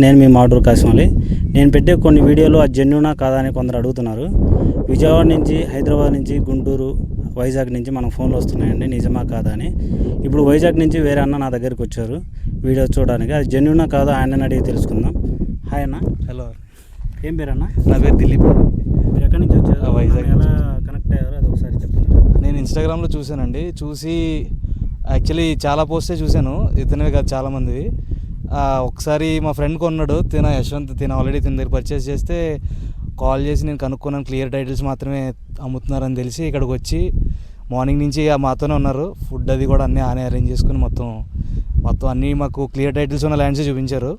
నేను మీ మాటూరు కాసిమలి నేను పెట్టే కొన్ని వీడియోలు అది జెన్యునా కాదా అని కొందరు అడుగుతున్నారు. విజయవాడ నుంచి హైదరాబాద్ నుంచి గుంటూరు వైజాగ్ నుంచి మనకు ఫోన్లు వస్తున్నాయండి. నిజమా కాదా అని. ఇప్పుడు వైజాగ్ నుంచి వేరే అన్న నా దగ్గరికి వచ్చారు. వీడియో చూడడానికి. అది జెన్యునా కాదా ఆయన అడిగి తెలుసుకుందాం. హాయ్ అన్న. హలో. ఏం పేరు అన్న? నా పేరు దిలీప్ మీరు ఎక్కడి నుంచి వచ్చారు? వైజాగ్ మనం ఎలా కనెక్ట్ అయ్యారో అది ఒకసారి చెప్పండి. నేను ఇన్స్టాగ్రామ్లో చూశానండి. చూసి యాక్చువల్లీ చాలా పోస్టే చూశాను. ఇతనే కాదు చాలామంది ఒకసారి మా ఫ్రెండ్ కొన్నాడు తిన యశ్వంత్ తిన ఆల్రెడీ తిన దగ్గర పర్చేస్ చేస్తే కాల్ చేసి నేను కనుక్కున్నాను క్లియర్ టైటిల్స్ మాత్రమే అమ్ముతున్నారని తెలిసి ఇక్కడికి వచ్చి మార్నింగ్ నుంచి మాతోనే ఉన్నారు. ఫుడ్ అది కూడా అన్నీ ఆనే అరేంజ్ చేసుకుని మొత్తం మొత్తం అన్నీ మాకు క్లియర్ టైటిల్స్ ఉన్న ల్యాండ్స్ చూపించారు.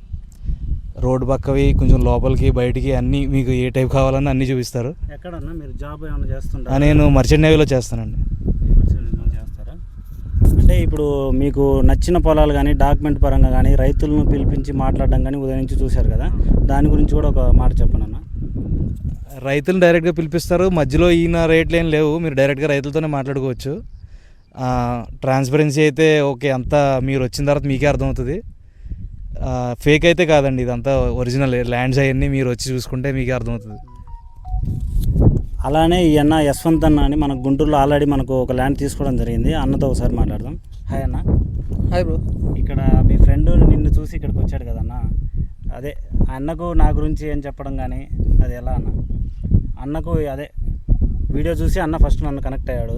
రోడ్ పక్కవి కొంచెం లోపలికి బయటికి అన్నీ మీకు ఏ టైప్ కావాలన్నా అన్నీ చూపిస్తారు. ఎక్కడన్నా మీరు జాబ్ ఏమైనా చేస్తుంటారా? నేను మర్చెంట్ నేవీలో చేస్తానండి. ఇప్పుడు మీకు నచ్చిన పొలాలు కానీ డాక్యుమెంట్ పరంగా కానీ రైతులను పిలిపించి మాట్లాడడం కానీ ఉదయం నుంచి చూశారు కదా. దాని గురించి కూడా ఒక మాట చెప్పండి అన్న. రైతులు డైరెక్ట్గా పిలిపిస్తారు. మధ్యలో ఈయన రేట్లు ఏం లేవు. మీరు డైరెక్ట్గా రైతులతోనే మాట్లాడుకోవచ్చు. ట్రాన్స్పరెన్సీ అయితే ఓకే. అంతా మీరు వచ్చిన తర్వాత మీకే అర్థమవుతుంది. ఫేక్ అయితే కాదండి. ఇదంతా ఒరిజినల్ ల్యాండ్స్ అవన్నీ మీరు వచ్చి చూసుకుంటే మీకే అర్థమవుతుంది. అలానే ఈ అన్న యశ్వంత్ అన్న అని మన గుంటూరులో ఆల్రెడీ మనకు ఒక ల్యాండ్ తీసుకోవడం జరిగింది. అన్నతో ఒకసారి మాట్లాడదాం. హాయ్ అన్న. Hi bro. ఇక్కడ మీ ఫ్రెండ్ నిన్ను చూసి ఇక్కడికి వచ్చాడు కదన్న అదే ఆ అన్నకు నా గురించి ఏం చెప్పడం కానీ అది ఎలా అన్న? అన్నకు అదే వీడియో చూసి అన్న ఫస్ట్ నన్ను కనెక్ట్ అయ్యాడు.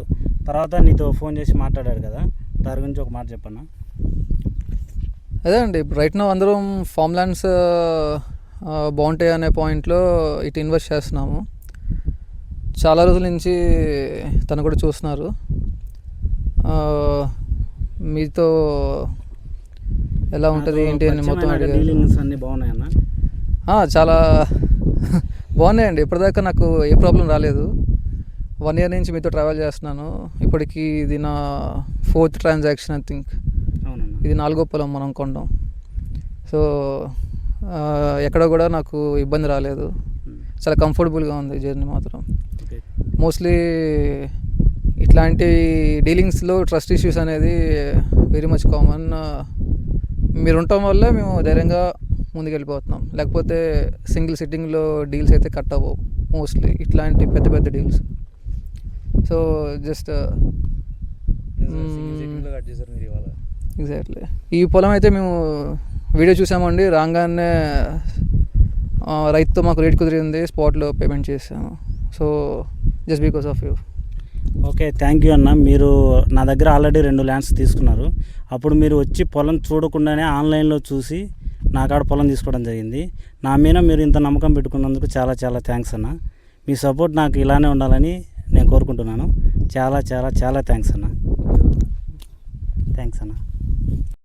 తర్వాత నీతో ఫోన్ చేసి మాట్లాడాడు కదా. దాని గురించి ఒక మాట చెప్పన్నా. అదే అండి ఇప్పుడు రైట్ నో అందరం ఫామ్ ల్యాండ్స్ బాగుంటాయి అనే పాయింట్లో ఇటు ఇన్వెస్ట్ చేస్తున్నాము. చాలా రోజుల నుంచి తను కూడా చూస్తున్నారు. మీతో ఎలా ఉంటుంది ఏంటి అని మొత్తం డీలింగ్స్ అన్ని బాగున్నాయన్న ఆ, చాలా బాగున్నాయండి. ఇప్పటిదాకా నాకు ఏ ప్రాబ్లం రాలేదు. వన్ ఇయర్ నుంచి మీతో ట్రావెల్ చేస్తున్నాను. ఇప్పటికి ఇది నా ఫోర్త్ ట్రాన్సాక్షన్ ఐ థింక్. ఇది నాలుగో పొలం మనం కొనడం సో ఎక్కడ కూడా నాకు ఇబ్బంది రాలేదు. చాలా కంఫర్టబుల్గా ఉంది జర్నీ మాత్రం. మోస్ట్లీ ఇట్లాంటి డీలింగ్స్లో ట్రస్ట్ ఇష్యూస్ అనేది వెరీ మచ్ కామన్ మీరు ఉండటం వల్ల మేము ధైర్యంగా ముందుకెళ్ళిపోతున్నాం. లేకపోతే సింగిల్ సిట్టింగ్లో డీల్స్ అయితే కట్ అవ్వవు. మోస్ట్లీ ఇట్లాంటి పెద్ద పెద్ద డీల్స్ సో జస్ట్ ఎగ్జాక్ట్లీ ఈ పొలం అయితే మేము వీడియో చూసామండి. రాగానే రైతుతో మాకు రేట్ కుదిరింది. స్పాట్లో పేమెంట్ చేసాము. So just because of you. Okay thank you అన్న. మీరు నా దగ్గర ఆల్రెడీ రెండు ల్యాండ్స్ తీసుకున్నారు. అప్పుడు మీరు వచ్చి పొలం చూడకుండానే ఆన్లైన్లో చూసి నా కాడ పొలం తీసుకోవడం జరిగింది. నా మీద మీరు ఇంత నమ్మకం పెట్టుకున్నందుకు చాలా చాలా థ్యాంక్స్ అన్న. మీ సపోర్ట్ నాకు ఇలానే ఉండాలని నేను కోరుకుంటున్నాను. చాలా చాలా చాలా థ్యాంక్స్ అన్న. థ్యాంక్స్ అన్న.